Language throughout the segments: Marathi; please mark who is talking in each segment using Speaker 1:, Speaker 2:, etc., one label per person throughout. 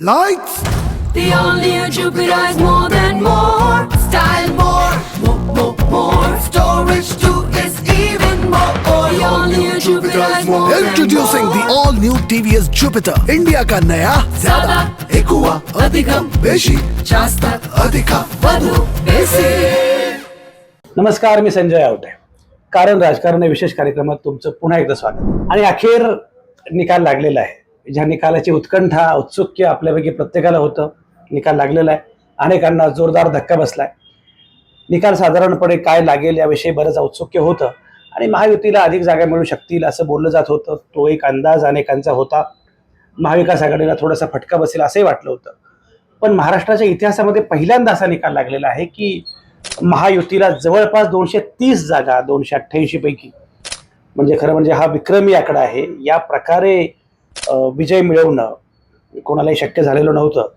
Speaker 1: Lights,
Speaker 2: The only Jupiter is more than more. Style more, more, more, more. Storage too is even more. The only Jupiter is more than
Speaker 1: introducing the
Speaker 2: more.
Speaker 1: all new TVS Jupiter, India का नया
Speaker 2: ज्यादा,
Speaker 1: एकुआ
Speaker 2: अधिकम,
Speaker 1: बेशी
Speaker 2: जास्त,
Speaker 1: अधिका
Speaker 2: वधू, बेसी.
Speaker 3: नमस्कार मी संजय आवटे कारण राजकारण या विशेष कार्यक्रमात तुमचं पुन्हा एकदा स्वागत आणि अखेर निकाल लागलेला आहे ज्या निकालाची उत्कंठा औत्सुक्य आपल्यापैकी प्रत्येकाला होतं निकाल लागलेला आहे. अनेकांना जोरदार धक्का बसलाय. निकाल साधारणपणे काय लागेल याविषयी बरंच औत्सुक्य होतं. आणि महायुतीला अधिक जागा मिळू शकतील असं बोललं जात होतं. तो एक अंदाज अनेकांचा होता. महाविकास आघाडीला थोडासा फटका बसेल असंही वाटलं होतं. पण महाराष्ट्राच्या इतिहासामध्ये पहिल्यांदा असा निकाल लागलेला आहे की महायुतीला जवळपास दोनशे तीस जागा दोनशे अठ्ठ्याऐंशी पैकी. म्हणजे खरं म्हणजे हा विक्रमी आकडा आहे. या प्रकारे विजय मिळवणं कोणालाही शक्य झालेलं नव्हतं.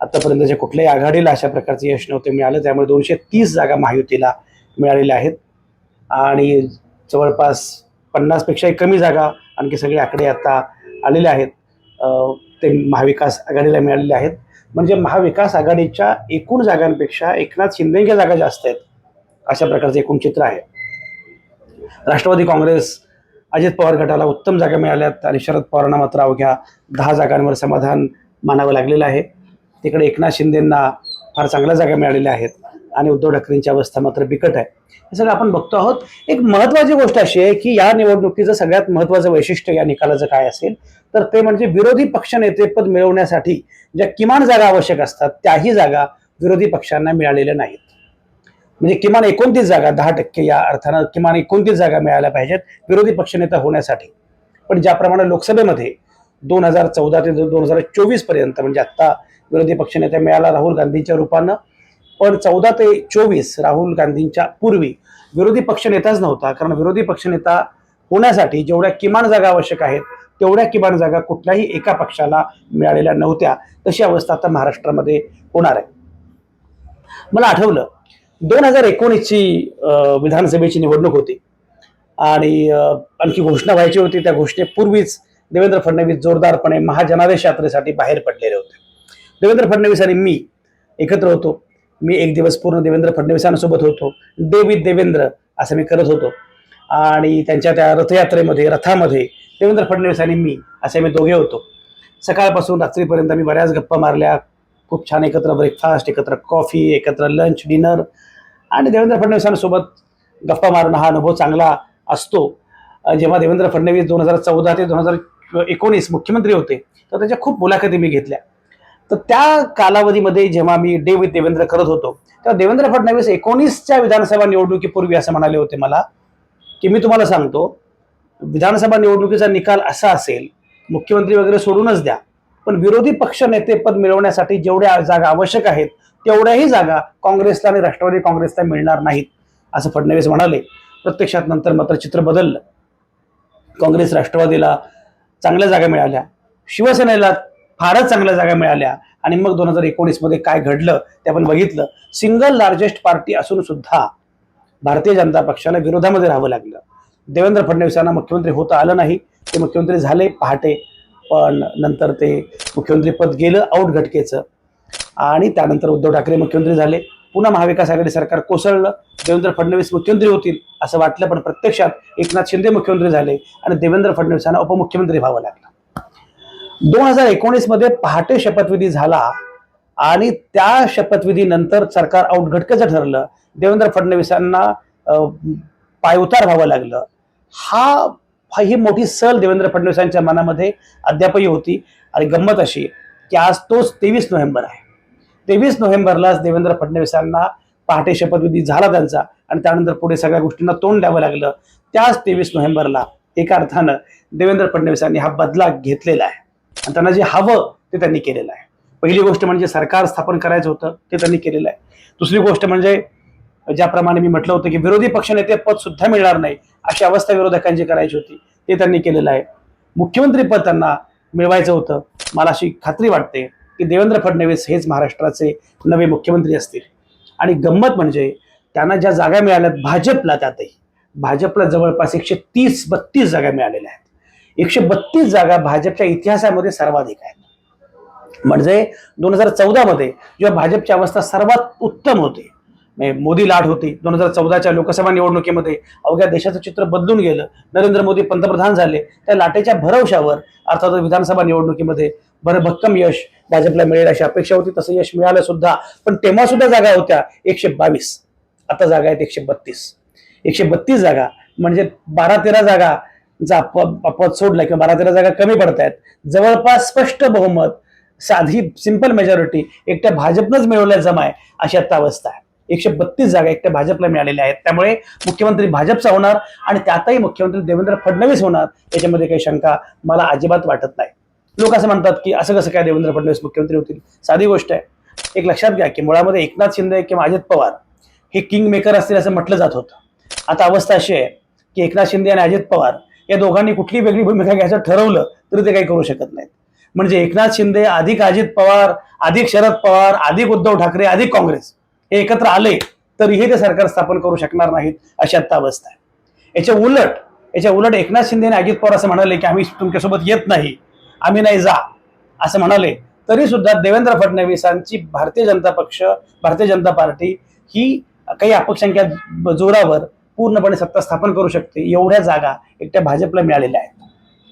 Speaker 3: आतापर्यंतच्या कुठल्याही आघाडीला अशा प्रकारचे यश नव्हते मिळालं त्यामुळे दोनशे तीस जागा महायुतीला मिळालेल्या आहेत. आणि जवळपास पन्नासपेक्षाही कमी जागा आणखी सगळे आकडे आता आलेले आहेत. ते महाविकास आघाडीला मिळालेले आहेत. म्हणजे महाविकास आघाडीच्या एकूण जागांपेक्षा एकनाथ शिंदेच्या जागा जास्त आहेत अशा प्रकारचं एकूण चित्र आहे. राष्ट्रवादी काँग्रेस अजित पवार गटाला उत्तम जागा मिळाल्यात आणि शरद पवारांना मात्र अवघ्या दहा जागांवर समाधान मानावं लागलेलं आहे. तिकडे एकनाथ शिंदेंना फार चांगल्या जागा मिळालेल्या आहेत आणि उद्धव ठाकरेंची अवस्था मात्र बिकट आहे. हे सगळं आपण बघतो आहोत. एक महत्त्वाची गोष्ट अशी आहे की या निवडणुकीचं सगळ्यात महत्त्वाचं वैशिष्ट्य या निकालाचं काय असेल तर ते म्हणजे विरोधी पक्ष नेतेपद मिळवण्यासाठी ज्या किमान जागा आवश्यक असतात त्याही जागा विरोधी पक्षांना मिळालेल्या नाहीत. म्हणजे किमान एकोणतीस जागा दहा टक्के या अर्थानं किमान एकोणतीस जागा मिळाल्या पाहिजेत विरोधी पक्षनेता होण्यासाठी. पण ज्याप्रमाणे लोकसभेमध्ये दोन हजार चौदा ते दोन हजार चोवीसपर्यंत म्हणजे आत्ता विरोधी पक्षनेता मिळाला राहुल गांधींच्या रूपानं. पण चौदा ते चोवीस राहुल गांधींच्या पूर्वी विरोधी पक्षनेताच नव्हता. कारण विरोधी पक्षनेता होण्यासाठी जेवढ्या किमान जागा आवश्यक आहेत तेवढ्या किमान जागा कुठल्याही एका पक्षाला मिळालेल्या नव्हत्या. तशी अवस्था आता महाराष्ट्रामध्ये होणार आहे. मला आठवलं दोन हजार एकोणीसची विधानसभेची निवडणूक होती. आणि आणखी घोषणा व्हायची होती. त्या घोषणेपूर्वीच देवेंद्र फडणवीस जोरदारपणे महाजनादेश यात्रेसाठी बाहेर पडलेले होते. देवेंद्र फडणवीस आणि मी एकत्र होतो. मी एक दिवस पूर्ण देवेंद्र फडणवीसांसोबत होतो. देवी देवेंद्र असं मी करत होतो. आणि त्यांच्या त्या रथयात्रेमध्ये रथामध्ये देवेंद्र फडणवीस आणि मी असे मी दोघे होतो. सकाळपासून रात्रीपर्यंत आम्ही बऱ्याच गप्पा मारल्या. खूप छान एकत्र ब्रेकफास्ट एकत्र कॉफी एकत्र लंच डिनर आणि देवेंद्र फडणवीसांसोबत गप्पा मारणं हा अनुभव चांगला असतो. जेव्हा देवेंद्र फडणवीस दोन हजार चौदा ते दोन हजार एकोणीस मुख्यमंत्री होते तर त्याच्या खूप मुलाखती मी घेतल्या. तर त्या कालावधीमध्ये जेव्हा मी डे विथ देवेंद्र करत होतो तेव्हा देवेंद्र फडणवीस एकोणीसच्या विधानसभा निवडणुकीपूर्वी असं म्हणाले होते मला की मी तुम्हाला सांगतो विधानसभा निवडणुकीचा निकाल असा असेल मुख्यमंत्री वगैरे सोडूनच द्या पण विरोधी पक्ष नेतेपद मिळवण्यासाठी जेवढ्या जागा आवश्यक आहेत तेवढ्याही जागा काँग्रेसला आणि राष्ट्रवादी काँग्रेसला मिळणार नाहीत असं फडणवीस म्हणाले. प्रत्यक्षात नंतर मात्र चित्र बदललं. काँग्रेस राष्ट्रवादीला चांगल्या जागा मिळाल्या. शिवसेनेला फारच चांगल्या जागा मिळाल्या. आणि मग दोन हजार एकोणीसमध्ये काय घडलं ते आपण बघितलं. सिंगल लार्जेस्ट पार्टी असून सुद्धा भारतीय जनता पक्षाला विरोधामध्ये राहावं लागलं. देवेंद्र फडणवीसांना मुख्यमंत्री होता आलं नाही. ते मुख्यमंत्री झाले पहाटे पण नंतर ते मुख्यमंत्रीपद गेलं आऊट घटकेचं. आणि त्यानंतर उद्धव ठाकरे मुख्यमंत्री झाले. पुन्हा महाविकास आघाडी सरकार कोसळलं. देवेंद्र फडणवीस मुख्यमंत्री होतील असं वाटलं पण प्रत्यक्षात एकनाथ शिंदे मुख्यमंत्री झाले आणि देवेंद्र फडणवीसांना उपमुख्यमंत्री व्हावं लागलं. दोन हजार एकोणीसमध्ये पहाटे शपथविधी झाला आणि त्या शपथविधीनंतर सरकार आऊट घटकेचं ठरलं. देवेंद्र फडणवीसांना अं, पायउतार व्हावं लागलं. हा हा ही मोठी सल देवेंद्र फडणवीसांच्या मनामध्ये अद्यापही होती आणि गंमत अशी की आज तोच तेवीस नोव्हेंबर आहे. तेवीस नोव्हेंबरलाच देवेंद्र फडणवीसांना पहाटे शपथविधी झाला त्यांचा आणि त्यानंतर पुढे सगळ्या गोष्टींना तोंड द्यावं लागलं. त्याच तेवीस नोव्हेंबरला एका अर्थानं देवेंद्र फडणवीसांनी हा बदला घेतलेला आहे. आणि त्यांना जे हवं ते त्यांनी केलेलं आहे. पहिली गोष्ट म्हणजे सरकार स्थापन करायचं होतं ते त्यांनी केलेलं आहे. दुसरी गोष्ट म्हणजे ज्याप्रमाणे मी म्हटलं होतं की विरोधी पक्षनेते पद सुद्धा मिळणार नाही अशी अवस्था विरोधकांची करायची होती. ते त्यांनी केलेलं आहे. मुख्यमंत्री पद त्यांना मिळवायचं होतं. मला अशी खात्री वाटते की देवेंद्र फडणवीस हेच महाराष्ट्राचे नवे मुख्यमंत्री असतील. आणि गंमत म्हणजे त्यांना ज्या जागा मिळाल्यात भाजपला त्यातही भाजपला जवळपास एकशे तीस बत्तीस जागा मिळालेल्या आहेत. एकशे बत्तीस जागा भाजपच्या इतिहासामध्ये सर्वाधिक आहेत. म्हणजे दोन हजार चौदामध्ये जेव्हा भाजपची अवस्था सर्वात उत्तम होती मोदी लाट होती. दोन हजार चौदाच्या लोकसभा निवडणुकीमध्ये अवघ्या देशाचं चित्र बदलून गेलं. नरेंद्र मोदी पंतप्रधान झाले. त्या लाटेच्या भरवशावर अर्थात विधानसभा निवडणुकीमध्ये भरभक्कम यश भाजपला मिळेल अशी अपेक्षा होती. तसं यश मिळालं सुद्धा. पण तेव्हा सुद्धा जागा होत्या एकशे बावीस. आता जागा आहेत एकशे बत्तीस. एकशे बत्तीस जागा म्हणजे बारा तेरा जागा जा पद सोडला किंवा बारा तेरा जागा कमी पडतायत जवळपास स्पष्ट बहुमत साधी सिंपल मेजॉरिटी एकट्या भाजपनंच मिळवल्या जमाय अशी आता अवस्था आहे. एकशे बत्तीस जागा एकट्या भाजपला मिळालेल्या आहेत. त्यामुळे मुख्यमंत्री भाजपचा होणार आणि त्यातही मुख्यमंत्री देवेंद्र फडणवीस होणार याच्यामध्ये काही शंका मला अजिबात वाटत नाही. लोक असं म्हणतात की असं कसं काय देवेंद्र फडणवीस मुख्यमंत्री होतील? साधी गोष्ट आहे. एक लक्षात घ्या की मुळामध्ये एकनाथ शिंदे किंवा अजित पवार हे किंग मेकर असतील असं म्हटलं जात होतं. आता अवस्था अशी आहे की एकनाथ शिंदे आणि अजित पवार या दोघांनी कुठली वेगळी भूमिका घ्यायचं ठरवलं तरी ते काही करू शकत नाहीत. म्हणजे एकनाथ शिंदे अधिक अजित पवार अधिक शरद पवार अधिक उद्धव ठाकरे अधिक काँग्रेस एकत्र आले तरीही ते सरकार स्थापन करू शकणार नाहीत अशी आता अवस्था आहे. याच्या उलट याच्या उलट एकनाथ शिंदे आणि अजित पवार असं म्हणाले की आम्ही तुमच्यासोबत येत नाही आम्ही नाही जा असं म्हणाले. तरी सुद्धा देवेंद्र फडणवीसांची भारतीय जनता पक्ष भारतीय जनता पार्टी ही काही अपक्षांच्या जोरावर पूर्णपणे सत्ता स्थापन करू शकते एवढ्या जागा एकट्या भाजपला मिळालेल्या आहेत.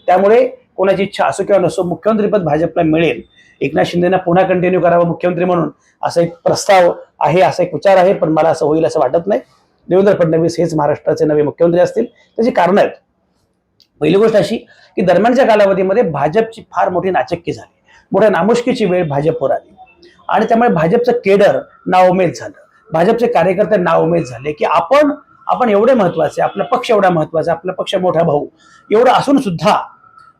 Speaker 3: त्यामुळे कोणाची इच्छा असो किंवा नसो मुख्यमंत्रीपद भाजपला मिळेल. एकनाथ शिंदेना पुन्हा कंटिन्यू करावं मुख्यमंत्री म्हणून असा एक प्रस्ताव आहे असा एक विचार आहे पण मला असं होईल असं वाटत नाही. देवेंद्र फडणवीस हेच महाराष्ट्राचे नवे मुख्यमंत्री असतील. त्याची कारणं आहेत. पहिली गोष्ट अशी की दरम्यानच्या कालावधीमध्ये भाजपची फार मोठी नाचक्की झाली. मोठ्या नामुष्कीची वेळ भाजपवर आली. आणि त्यामुळे भाजपचं केडर नाउमेद झालं. भाजपचे कार्यकर्ते नाउमेद झाले की आपण आपण एवढे महत्त्वाचे आपला पक्ष एवढा महत्त्वाचा आपला पक्ष मोठा भाऊ एवढं असून सुद्धा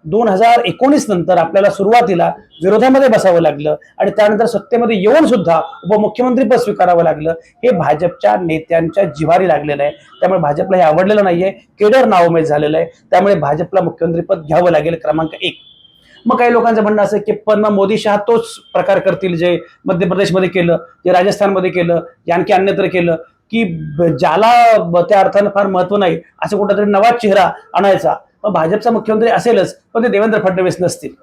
Speaker 3: दोन हजार एकोणीस नंतर आपल्याला सुरुवातीला विरोधामध्ये बसावं लागलं आणि त्यानंतर सत्तेमध्ये येऊन सुद्धा उपमुख्यमंत्रीपद स्वीकारावं लागलं. हे भाजपच्या नेत्यांच्या जिव्हारी लागलेलं आहे. त्यामुळे भाजपला हे आवडलेलं नाहीये. केडर नावमेद झालेलं आहे. त्यामुळे भाजपला मुख्यमंत्रीपद घ्यावं लागेल क्रमांक एक. मग काही लोकांचं म्हणणं असं की पण मग मोदी शहा तोच प्रकार करतील जे मध्य प्रदेशमध्ये केलं जे राजस्थानमध्ये केलं जे आणखी अन्यत्र केलं की ज्याला त्या अर्थानं फार महत्त्व नाही असं कुठंतरी नवा चेहरा आणायचा. मग भाजपचा मुख्यमंत्री असेलच पण ते देवेंद्र फडणवीस नसतील.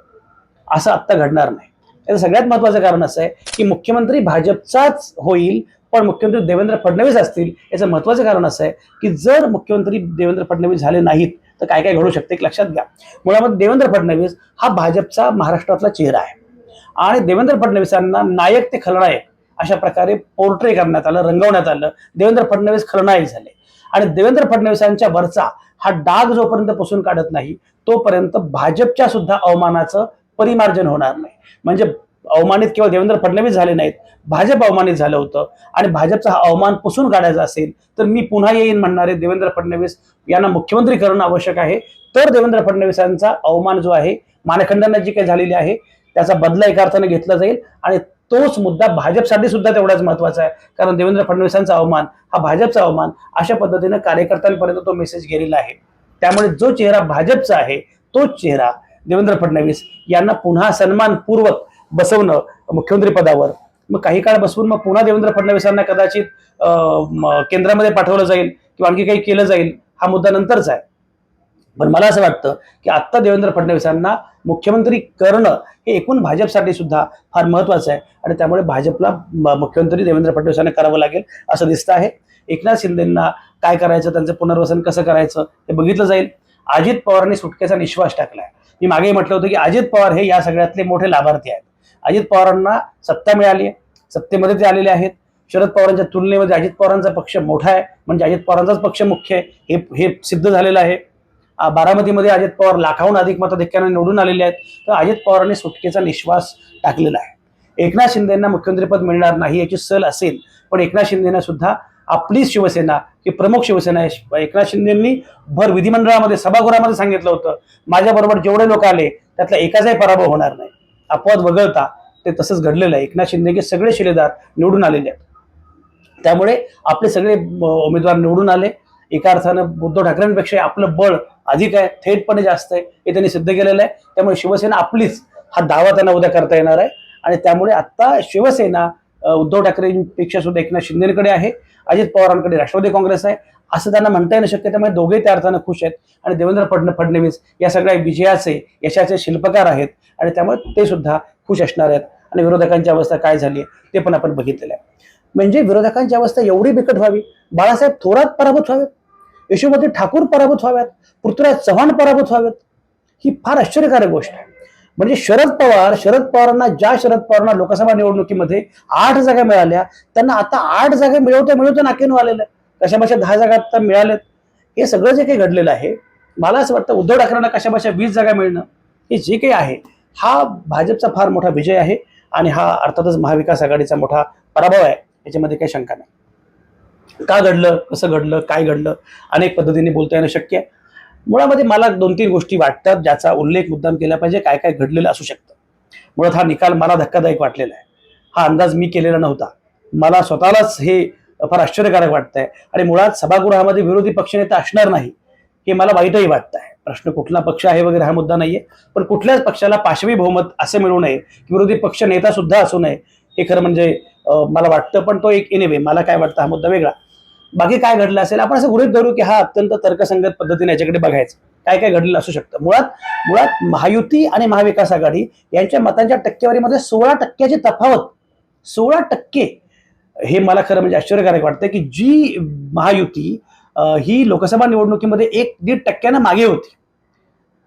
Speaker 3: असं आत्ता घडणार नाही. याचं सगळ्यात महत्वाचं कारण असं आहे की मुख्यमंत्री भाजपचाच होईल पण मुख्यमंत्री देवेंद्र फडणवीस असतील. याचं महत्वाचं कारण असं आहे की जर मुख्यमंत्री देवेंद्र फडणवीस झाले नाहीत तर काय काय घडू शकते एक लक्षात घ्या. मुळामध्ये देवेंद्र फडणवीस हा भाजपचा महाराष्ट्रातला चेहरा आहे. आणि देवेंद्र फडणवीसांना नायक ते खलनायक अशा प्रकारे पोर्ट्रे करण्यात आलं रंगवण्यात आलं. देवेंद्र फडणवीस खलनायक झाले. आणि देवेंद्र फडणवीसांच्या वरचा हा डाग जोपर्यंत पुसून काढत नाही तोपर्यंत भाजपच्या सुद्धा अवमानाचं परिमार्जन होणार नाही. म्हणजे अवमानित केवळ देवेंद्र फडणवीस झाले नाहीत भाजप अवमानित झालं होतं आणि भाजपचा हा अवमान पुसून काढायचा असेल तर मी पुन्हा येईन म्हणणारे देवेंद्र फडणवीस यांना मुख्यमंत्री करणं आवश्यक आहे. तर देवेंद्र फडणवीसांचा अवमान जो आहे मानखंडांना जी काही झालेली आहे त्याचा बदला एका अर्थाने घेतला जाईल आणि तोच मुद्दा भाजपसाठी सुद्धा तेवढाच महत्त्वाचा आहे. कारण देवेंद्र फडणवीसांचा अवमान हा भाजपचा अवमान अशा पद्धतीनं कार्यकर्त्यांपर्यंत तो मेसेज गेलेला आहे. त्यामुळे जो चेहरा भाजपचा आहे तोच चेहरा देवेंद्र फडणवीस यांना पुन्हा सन्मानपूर्वक बसवणं मुख्यमंत्री पदावर मग काही काळ बसवून मग पुन्हा देवेंद्र फडणवीसांना कदाचित केंद्रामध्ये पाठवलं जाईल किंवा आणखी काही केलं जाईल हा मुद्दा नंतरच आहे. पण मला असं वाटतं की आत्ता देवेंद्र फडणवीसांना मुख्यमंत्री करणं हे एकूण भाजपसाठी सुद्धा फार महत्वाचं आहे. आणि त्यामुळे भाजपला म- मुख्यमंत्री देवेंद्र फडणवीसांना करावं लागेल असं दिसतं आहे. एकनाथ शिंदेंना काय करायचं त्यांचं पुनर्वसन कसं करायचं हे बघितलं जाईल. अजित पवारांनी सुटकेचा निश्वास टाकलाय. मी मागे म्हटलं होतं की अजित पवार हे या सगळ्यातले मोठे लाभार्थी आहेत. अजित पवारांना सत्ता मिळाली आहे. सत्तेमध्ये ते आलेले आहेत. शरद पवारांच्या तुलनेमध्ये अजित पवारांचा पक्ष मोठा आहे. म्हणजे अजित पवारांचाच पक्ष मुख्य आहे. हे हे सिद्ध झालेलं आहे. बारामतीमध्ये अजित पवार लाखाहून अधिक मताधिक्याने निवडून आलेले आहेत. तर अजित पवारांनी सुटकेचा निश्वास टाकलेला आहे. एकनाथ शिंदेना मुख्यमंत्रीपद मिळणार नाही याची सल असेल पण एकनाथ शिंदेना सुद्धा आपली शिवसेना ही प्रमुख शिवसेना आहे. एकनाथ शिंदेंनी भर विधिमंडळामध्ये सभागृहामध्ये सांगितलं होतं माझ्याबरोबर जेवढे लोक आले त्यातला एकाचाही पराभव होणार नाही. अपवाद वगळता ते तसंच घडलेलं आहे. एकनाथ शिंदेचे सगळे शिलेदार निवडून आलेले आहेत. त्यामुळे आपले सगळे उमेदवार निवडून आले. एका अर्थानं उद्धव ठाकरेंपेक्षा आपलं बळ अधिक आहे थेटपणे जास्त आहे. हे त्यांनी सिद्ध केलेलं आहे. त्यामुळे शिवसेना आपलीच हा दावा त्यांना उद्या करता येणार आहे. आणि त्यामुळे आत्ता शिवसेना उद्धव ठाकरेंपेक्षा सुद्धा एकनाथ शिंदेकडे आहे. अजित पवारांकडे राष्ट्रवादी काँग्रेस आहे. असं त्यांना म्हणता येणं शक्य त्यामुळे दोघे त्या अर्थानं खुश आहेत. आणि देवेंद्र फडण फडणवीस या सगळ्या विजयाचे यशाचे शिल्पकार आहेत. आणि त्यामुळे ते सुद्धा खुश असणार आहेत. आणि विरोधकांची अवस्था काय झाली आहे ते पण आपण बघितलेलं आहे. म्हणजे विरोधकांची अवस्था एवढी बिकट व्हावी? बाळासाहेब थोरात पराभूत व्हावेत? यशोमती ठाकूर पराभूत व्हाव्यात पृथ्वीराज चव्हाण पराभूत व्हावेत ही फार आश्चर्यकारक गोष्ट आहे. म्हणजे शरद पवार शरद पवारांना ज्या शरद पवारांना लोकसभा निवडणुकीमध्ये आठ जागा मिळाल्या त्यांना आता आठ जागा मिळवता मिळवता नाकेनू आलेलं कशाभाषा दहा जागा आता मिळाल्यात. हे सगळं जे काही घडलेलं आहे मला असं वाटतं उद्धव ठाकरेंना कशाभाषा वीस जागा मिळणं हे जे काही आहे हा भाजपचा फार मोठा विजय आहे आणि हा अर्थातच महाविकास आघाडीचा मोठा पराभव आहे याच्यामध्ये काही शंका नाही. का घडलं कसं घडलं काय घडलं अनेक पद्धतीने बोलता येणं शक्य आहे. मुळामध्ये मला दोन तीन गोष्टी वाटतात ज्याचा उल्लेख मुद्दाम केला पाहिजे काय काय घडलेलं असू शकतं. मुळात हा निकाल मला धक्कादायक वाटलेला आहे. हा अंदाज मी केलेला नव्हता. मला स्वतःलाच हे फार आश्चर्यकारक वाटत आहे आणि मुळात सभागृहामध्ये विरोधी पक्षनेता असणार नाही हे मला वाईटही वाटत आहे प्रश्न कुठला पक्ष आहे वगैरे हा मुद्दा नाहीये. पण कुठल्याच पक्षाला पाशवी बहुमत असे मिळू नये विरोधी पक्ष नेता सुद्धा असू नये हे खरं म्हणजे मला वाटतं. पण तो एक एनिवे मला काय वाटतं हा मुद्दा वेगळा. बाकी काय घडलं असेल आपण असं गृहित धरू की हा अत्यंत तर्कसंगत पद्धतीने याच्याकडे बघायचं. काय काय घडलेलं असू शकतं. मुळात मुळात महायुती आणि महाविकास आघाडी यांच्या मतांच्या टक्केवारीमध्ये सोळा टक्क्याची तफावत सोळा टक्के हे मला खरं म्हणजे आश्चर्यकारक वाटतं की जी महायुती ही लोकसभा निवडणुकीमध्ये एक दीड टक्क्यानं मागे होती.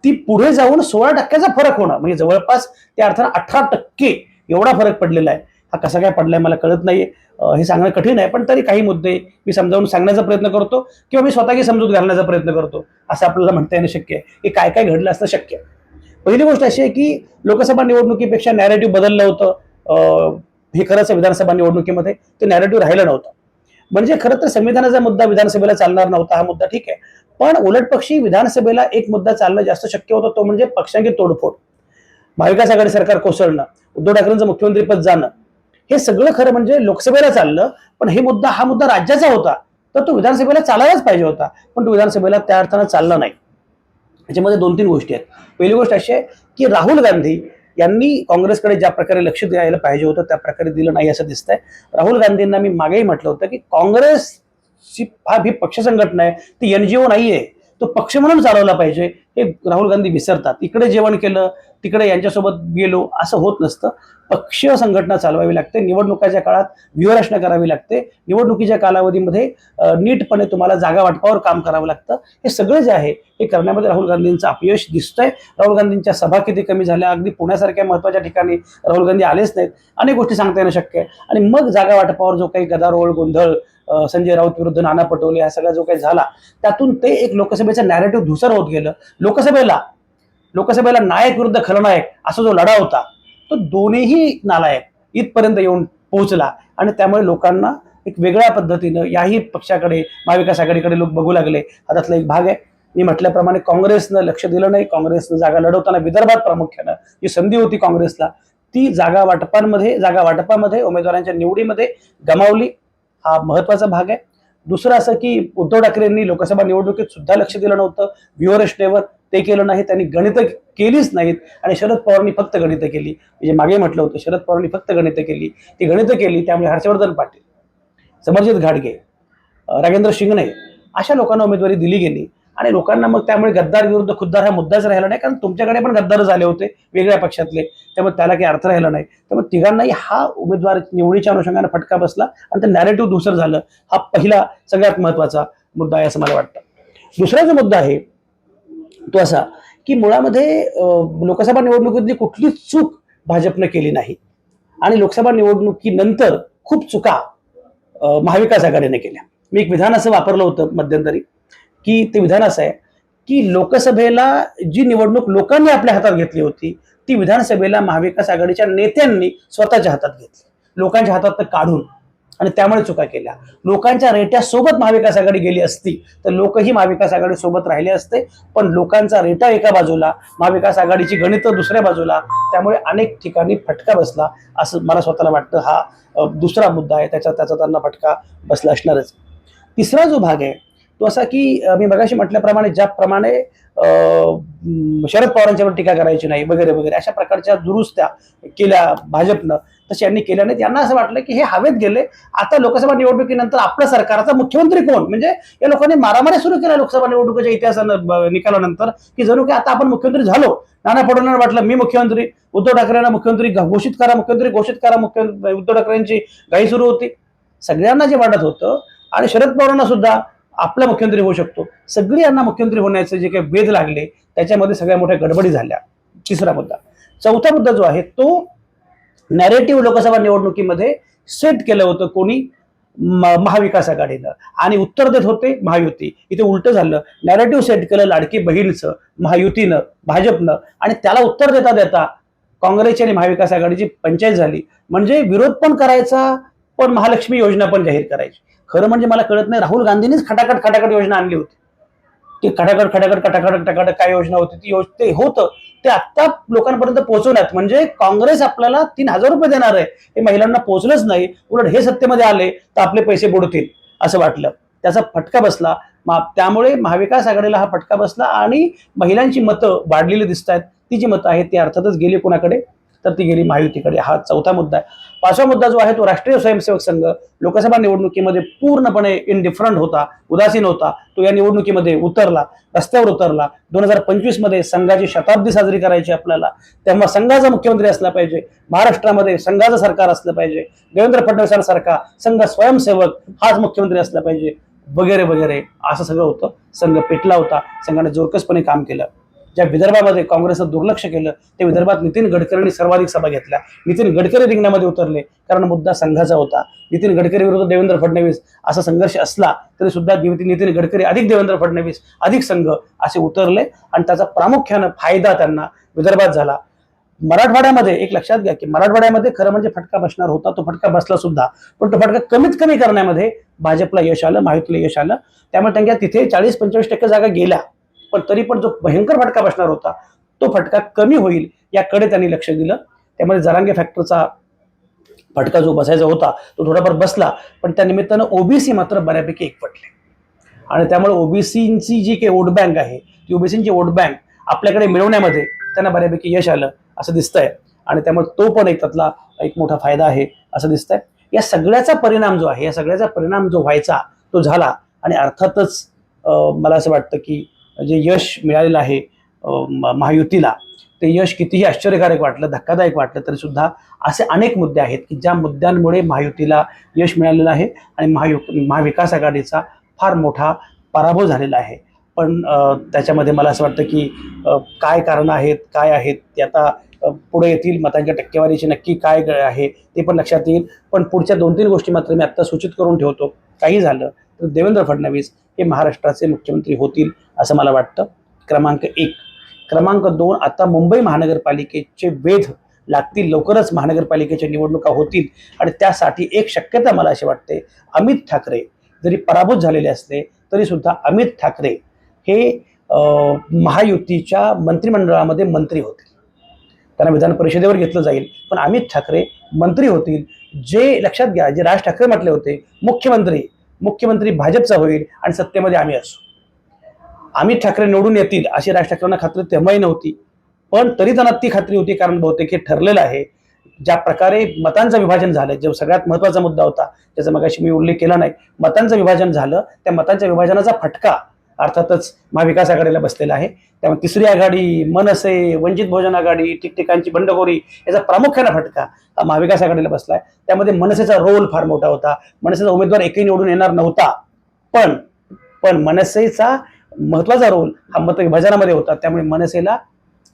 Speaker 3: ती पुढे जाऊन सोळा टक्क्याचा फरक होणं म्हणजे जवळपास त्या अर्थानं अठरा टक्के एवढा फरक पडलेला आहे. हा कसा काय पडलाय मला कळत नाहीये. हे सांगणं कठीण आहे पण तरी काही मुद्दे मी समजावून सांगण्याचा प्रयत्न करतो किंवा मी स्वतःही समजूत घालण्याचा प्रयत्न करतो. असं आपल्याला म्हणता येणं शक्य आहे. की काय काय घडलं असतं शक्य आहे. पहिली गोष्ट अशी आहे की लोकसभा निवडणुकीपेक्षा नॅरेटिव्ह बदललं होतं. अं, हे खरंच विधानसभा निवडणुकीमध्ये. ते नॅरेटिव्ह राहिलं नव्हतं. म्हणजे खरं तर संविधानाचा मुद्दा विधानसभेला चालणार नव्हता हा मुद्दा ठीक आहे. पण उलट पक्षी विधानसभेला एक मुद्दा चालणं जास्त शक्य होतं तो म्हणजे पक्षांची तोडफोड. महाविकास आघाडी सरकार कोसळणं. उद्धव ठाकरेंचं मुख्यमंत्रीपद जाणं. हे सगळं खरं म्हणजे लोकसभेला चाललं पण हे मुद्दा हा मुद्दा राज्याचा होता. तर तो विधानसभेला चालायलाच पाहिजे होता. पण तो विधानसभेला त्या अर्थानं चालला नाही. याच्यामध्ये दोन तीन गोष्टी आहेत. पहिली गोष्ट अशी आहे की राहुल गांधी यांनी काँग्रेसकडे ज्या प्रकारे लक्ष द्यायला पाहिजे होतं त्या प्रकारे दिलं नाही असं दिसतंय. राहुल गांधींना मी मागेही म्हटलं होतं की काँग्रेसची हा ही पक्ष संघटना आहे ती एनजीओ नाहीये. तो पक्ष म्हणून चालवला पाहिजे. हे राहुल गांधी विसरतात. इकडे जेवण केलं तिकडे यांच्यासोबत गेलो असं होत नसतं. पक्षीय संघटना चालवावी लागते. निवडणुकाच्या काळात व्यूहरचना करावी लागते. निवडणुकीच्या कालावधीमध्ये नीटपणे तुम्हाला जागा वाटपावर काम करावं लागतं. हे सगळं जे आहे हे करण्यामध्ये राहुल गांधींचं अपयश दिसतंय. राहुल गांधींच्या सभा किती कमी झाल्या अगदी पुण्यासारख्या महत्त्वाच्या ठिकाणी राहुल गांधी आलेच नाहीत. अनेक गोष्टी सांगता येणं शक्य आहे. आणि मग जागा वाटपावर जो काही गदारोळ गोंधळ संजय राऊत विरुद्ध नाना पटोले हा सगळा जो काही झाला त्यातून ते एक लोकसभेचं नॅरेटिव्ह धुसर होत गेलं. लोकसभेला लोकसभेला नायक विरुद्ध खलनायक असा जो लढा होता तो दोन्हीही नालायक इथपर्यंत येऊन पोहोचला आणि त्यामुळे लोकांना एक वेगळ्या पद्धतीनं याही पक्षाकडे महाविकास आघाडीकडे लोक बघू लागले. हा त्यातला एक भाग आहे. मी म्हटल्याप्रमाणे काँग्रेसनं लक्ष दिलं नाही. काँग्रेसनं जागा लढवताना विदर्भात प्रामुख्यानं जी संधी होती काँग्रेसला ती जागा वाटपांमध्ये जागा वाटपामध्ये उमेदवारांच्या निवडीमध्ये गमावली. हा महत्त्वाचा भाग आहे. दुसरं असं की उद्धव ठाकरेंनी लोकसभा निवडणुकीत सुद्धा लक्ष दिलं नव्हतं. व्यूहरचनेवर ते केलं नाही त्यांनी गणितं केलीच नाहीत. आणि शरद पवारांनी फक्त गणितं केली. म्हणजे मागे म्हटलं होतं शरद पवारांनी फक्त गणितं केली. ती गणितं केली त्यामुळे हर्षवर्धन पाटील समरजित घाडगे राजेंद्र शिंगणे अशा लोकांना उमेदवारी दिली गेली. आणि लोकांना मग त्यामुळे गद्दार विरुद्ध खुद्दार हा मुद्दाच राहिला नाही. कारण तुमच्याकडे पण गद्दार झाले होते वेगळ्या पक्षातले. त्यामुळे त्याला काही अर्थ राहिला नाही. त्यामुळे तिघांनाही हा उमेदवार निवडीच्या अनुषंगाने फटका बसला आणि ते नॅरेटिव्ह दुसरं झालं. हा पहिला सगळ्यात महत्त्वाचा मुद्दा आहे असं मला वाटतं. दुसरा जो मुद्दा आहे तो असा की मुळामध्ये लोकसभा निवडणुकीतली कुठलीच चूक भाजपनं केली नाही. आणि लोकसभा निवडणुकीनंतर खूप चुका महाविकास आघाडीने केल्या. मी एक विधान असं वापरलं होतं मध्यंतरी की ते विधान असं आहे की लोकसभेला जी निवडणूक लोकांनी आपल्या हातात घेतली होती ती विधानसभेला महाविकास आघाडीच्या नेत्यांनी स्वतःच्या हातात घेतली. लोकांच्या हातात काढून. आणि त्यामुळे चुका केल्या. लोकांच्या रेट्या सोबत महाविकास आघाडी गेली असती तर लोकही महाविकास आघाडी सोबत राहिले असते. पण लोकांचा रेटा एका बाजूला महाविकास आघाडीची गणितं दुसऱ्या बाजूला त्यामुळे अनेक ठिकाणी फटका बसला असं मला स्वतःला वाटतं. हा दुसरा मुद्दा आहे. त्याचा त्याचा त्यांना फटका बसला असणारच. तिसरा जो भाग आहे तो असा की मी मगाशी म्हटल्याप्रमाणे ज्याप्रमाणे अं, शरद पवारांच्यावर टीका करायची नाही वगैरे वगैरे अशा प्रकारच्या दुरुस्त्या केल्या भाजपनं तसे यांनी केल्या नाहीत. यांना असं वाटलं की हे हवेत गेले आता लोकसभा निवडणुकीनंतर आपल्या सरकारचा मुख्यमंत्री कोण? म्हणजे या लोकांनी मारामारी सुरू केल्या लोकसभा निवडणुकीच्या इतिहासानं निकालानंतर की जणू की आता आपण मुख्यमंत्री झालो. नाना पटोलेंना वाटलं मी मुख्यमंत्री उद्धव ठाकरेंना मुख्यमंत्री घोषित करा मुख्यमंत्री घोषित करा मुख्यमंत्री उद्धव ठाकरेंची घाई सुरू होती. सगळ्यांना जे वाटत होतं आणि शरद पवारांना सुद्धा आपला मुख्यमंत्री होऊ शकतो. सगळी यांना मुख्यमंत्री होण्याचे जे काही वेध लागले त्याच्यामध्ये सगळ्या मोठ्या गडबडी झाल्या. तिसरा मुद्दा. चौथा मुद्दा जो आहे तो नॅरेटिव्ह लोकसभा निवडणुकीमध्ये सेट केलं होतं कोणी? महाविकास आघाडीनं. आणि उत्तर देत होते महायुती. इथे उलट झालं. नॅरेटिव्ह सेट केलं लाडकी बहीणचं महायुतीनं भाजपनं. आणि त्याला उत्तर देता देता काँग्रेसची आणि महाविकास आघाडीची पंचायत झाली. म्हणजे विरोध पण करायचा पण महालक्ष्मी योजना पण जाहीर करायची. खरं म्हणजे मला कळत नाही राहुल गांधींनीच खटाखट खटाखट योजना आणली होती. ती खटाखट खटाखट खटाखट खटाखट काय योजना होती ती योज ते होतं ते आत्ता लोकांपर्यंत पोहोचवण्यात. म्हणजे काँग्रेस आपल्याला तीन हजार रुपये देणार आहे. हे महिलांना पोहोचलंच नाही उलट हे सत्तेमध्ये आले तर आपले पैसे बुडतील असं वाटलं. त्याचा फटका बसला. मा- त्यामुळे महाविकास आघाडीला हा फटका बसला आणि महिलांची मतं वाढलेली दिसत आहेत ती जी मतं आहेत ती अर्थातच गेली कोणाकडे? तर ती गेली महायुतीकडे. हा चौथा मुद्दा आहे. पाचवा मुद्दा जो आहे तो राष्ट्रीय स्वयंसेवक संघ लोकसभा निवडणुकीमध्ये पूर्णपणे इनडिफरंट होता उदासीन होता. तो या निवडणुकीमध्ये उतरला रस्त्यावर उतरला. दोन हजार पंचवीसमध्ये संघाची शताब्दी साजरी करायची आपल्याला. तेव्हा संघाचा मुख्यमंत्री असला पाहिजे महाराष्ट्रामध्ये संघाचं सरकार असलं पाहिजे देवेंद्र फडणवीसांसारखा संघ स्वयंसेवक हाच मुख्यमंत्री असला पाहिजे वगैरे वगैरे. असं सगळं होतं. संघ पेटला होता. संघाने जोरकसपणे काम केलं. ज्या विदर्भामध्ये काँग्रेसनं दुर्लक्ष केलं ते विदर्भात नितीन गडकरींनी सर्वाधिक सभा घेतल्या. नितीन गडकरी रिंगणामध्ये उतरले कारण मुद्दा संघाचा होता. नितीन गडकरी विरुद्ध देवेंद्र फडणवीस असा संघर्ष असला तरी सुद्धा नितीन नितीन गडकरी अधिक देवेंद्र फडणवीस अधिक संघ असे उतरले आणि त्याचा प्रामुख्यानं फायदा त्यांना विदर्भात झाला. मराठवाड्यामध्ये एक लक्षात घ्या की मराठवाड्यामध्ये खरं म्हणजे फटका बसणार होता तो फटका बसला सुद्धा. पण तो फटका कमीत कमी करण्यामध्ये भाजपला यश आलं महायुतीला यश आलं. त्यामुळे त्यांच्या तिथे चाळीस पंचेचाळीस टक्के जागा गेल्या. पण तरी पण जो भयंकर फटका बसणार होता तो फटका कमी होईल याकडे त्यांनी लक्ष दिलं. त्यामध्ये जरांगे फॅक्टरचा फटका जो बसायचा होता तो थोडाफार बसला पण त्या निमित्तानं ओबीसी मात्र बऱ्यापैकी एकवटले आणि त्यामुळे ओबीसींची जी काही वोट बँक आहे ती ओबीसींची वोट बँक आपल्याकडे मिळवण्यामध्ये त्यांना बऱ्यापैकी यश आलं असं दिसतंय. आणि त्यामुळे तो पण एक त्यातला एक मोठा फायदा आहे असं दिसतंय. या सगळ्याचा परिणाम जो आहे या सगळ्याचा परिणाम जो व्हायचा तो झाला. आणि अर्थातच मला असं वाटतं की जे यश मिळालेलं आहे म- महायुतीला ते यश कितीही आश्चर्यकारक वाटलं धक्कादायक वाटलं तरीसुद्धा असे अनेक मुद्दे आहेत की ज्या मुद्द्यांमुळे महायुतीला यश मिळालेलं आहे आणि महायु महाविकास आघाडीचा फार मोठा पराभव झालेला आहे. पण त्याच्यामध्ये मला असं वाटतं की काय कारणं आहेत काय आहेत ते आता पुढे येतील मतांच्या टक्केवारीची नक्की काय आहे ते पण लक्षात येईल. पण पुढच्या दोन तीन गोष्टी मात्र मी आत्ता सूचित करून ठेवतो. काही झालं तर देवेंद्र फडणवीस हे महाराष्ट्राचे मुख्यमंत्री होतील असं मला वाटतं. क्रमांक एक. क्रमांक दोन आता मुंबई महानगरपालिकेचे वेध लागतील. लवकरच महानगरपालिकेच्या निवडणुका होतील. आणि त्यासाठी एक शक्यता मला अशी वाटते अमित ठाकरे जरी पराभूत झालेले असले तरी सुद्धा अमित ठाकरे हे महायुतीच्या मंत्रिमंडळामध्ये मंत्री होतील. त्यांना विधान परिषदेवर घेतलं जाईल. पण अमित ठाकरे मंत्री होतील. जे लक्षात घ्या जे राज ठाकरे म्हटले होते मुख्यमंत्री मुख्यमंत्री भाजपचा होईल आणि सत्तेमध्ये आम्ही असू. अमित ठाकरे निवडून येतील अशी राज ठाकरेंना खात्री तेव्हाही नव्हती. पण तरी त्यांना ती खात्री होती कारण बहुतेक हे ठरलेलं आहे. ज्या प्रकारे मतांचं विभाजन झालं जो सगळ्यात महत्त्वाचा मुद्दा होता त्याचा मगाशी मी उल्लेख केला नाही मतांचं विभाजन झालं त्या मतांच्या विभाजनाचा फटका अर्थातच महाविकास आघाडीला बसलेला आहे. त्यामुळे तिसरी आघाडी मनसे वंचित बहुजन आघाडी ठिकठिकाणची बंडखोरी याचा प्रामुख्याने फटका हा महाविकास आघाडीला बसला आहे त्यामध्ये मनसेचा रोल फार मोठा होता. मनसेचा उमेदवार एकही निवडून येणार नव्हता. पण पण मनसेचा महत्त्वाचा रोल हा मत विभाजनामध्ये होता. त्यामुळे मनसेला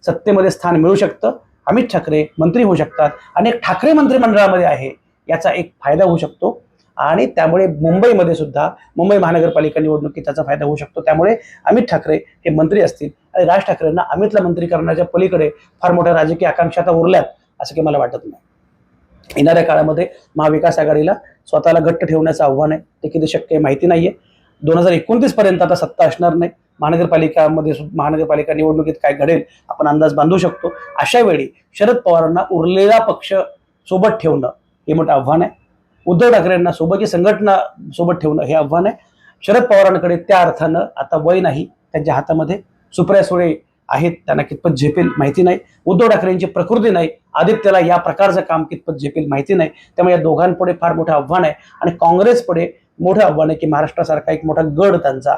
Speaker 3: सत्तेमध्ये स्थान मिळू शकतं. अमित ठाकरे मंत्री होऊ शकतात. आणि एक ठाकरे मंत्रिमंडळामध्ये आहे. याचा एक फायदा होऊ शकतो. आणि त्यामुळे मुंबईमध्ये सुद्धा मुंबई महानगरपालिका निवडणुकीत त्याचा फायदा होऊ शकतो. त्यामुळे अमित ठाकरे हे मंत्री असतील. आणि राज ठाकरेंना अमितला मंत्री करण्याच्या पलीकडे फार मोठ्या राजकीय आकांक्षा आता उरल्यात असं की मला वाटत नाही. येणाऱ्या काळामध्ये महाविकास आघाडीला स्वतःला घट्ट ठेवण्याचं आव्हान आहे. ते किती शक्य आहे माहिती नाहीये. दोन हजार एकोणतीस पर्यंत आता सत्ता असणार नाही. महानगरपालिकामध्ये महानगरपालिका निवडणुकीत काय घडेल आपण अंदाज बांधू शकतो. अशा वेळी शरद पवारांना उरलेला पक्ष सोबत ठेवणं हे मोठं आव्हान आहे. उद्धव ठाकरेंना सोबतची संघटना सोबत ठेवणं हे आव्हान आहे. शरद पवारांकडे त्या अर्थानं आता वय नाही. त्यांच्या हातामध्ये सुप्रिया सुळे आहेत त्यांना कितपत झेपेल माहिती नाही. उद्धव ठाकरेंची प्रकृती नाही. आदित्यला या प्रकारचं काम कितपत झेपेल माहिती नाही. त्यामुळे या दोघांपुढे फार मोठं आव्हान आहे. आणि काँग्रेसपुढे मोठं आव्हान आहे की महाराष्ट्रासारखा एक मोठा गड त्यांचा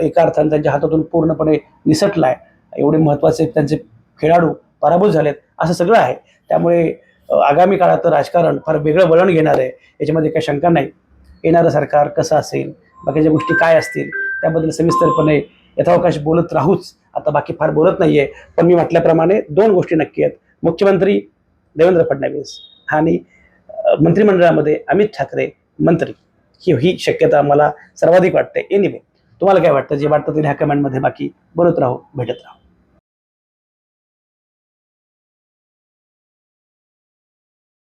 Speaker 3: एका अर्थानं त्यांच्या हातातून पूर्णपणे निसटला आहे एवढे महत्त्वाचे त्यांचे खेळाडू पराभूत झालेत असं सगळं आहे. त्यामुळे आगामी काळात राजकारण फार वेगळं वळण घेणार आहे याच्यामध्ये काही शंका नाही. येणारं सरकार कसं असेल बाकीच्या गोष्टी काय असतील त्याबद्दल सविस्तरपणे यथावकाश बोलत राहूच. आता बाकी फार बोलत नाही आहे पण मी म्हटल्याप्रमाणे दोन गोष्टी नक्की आहेत. मुख्यमंत्री देवेंद्र फडणवीस आणि मंत्रिमंडळामध्ये अमित ठाकरे मंत्री. ही ही शक्यता मला सर्वाधिक वाटते. एनिवे तुम्हाला काय वाटतं? जे वाटतं ते ह्या कमेंटमध्ये बाकी बोलत राहू भेटत राहू.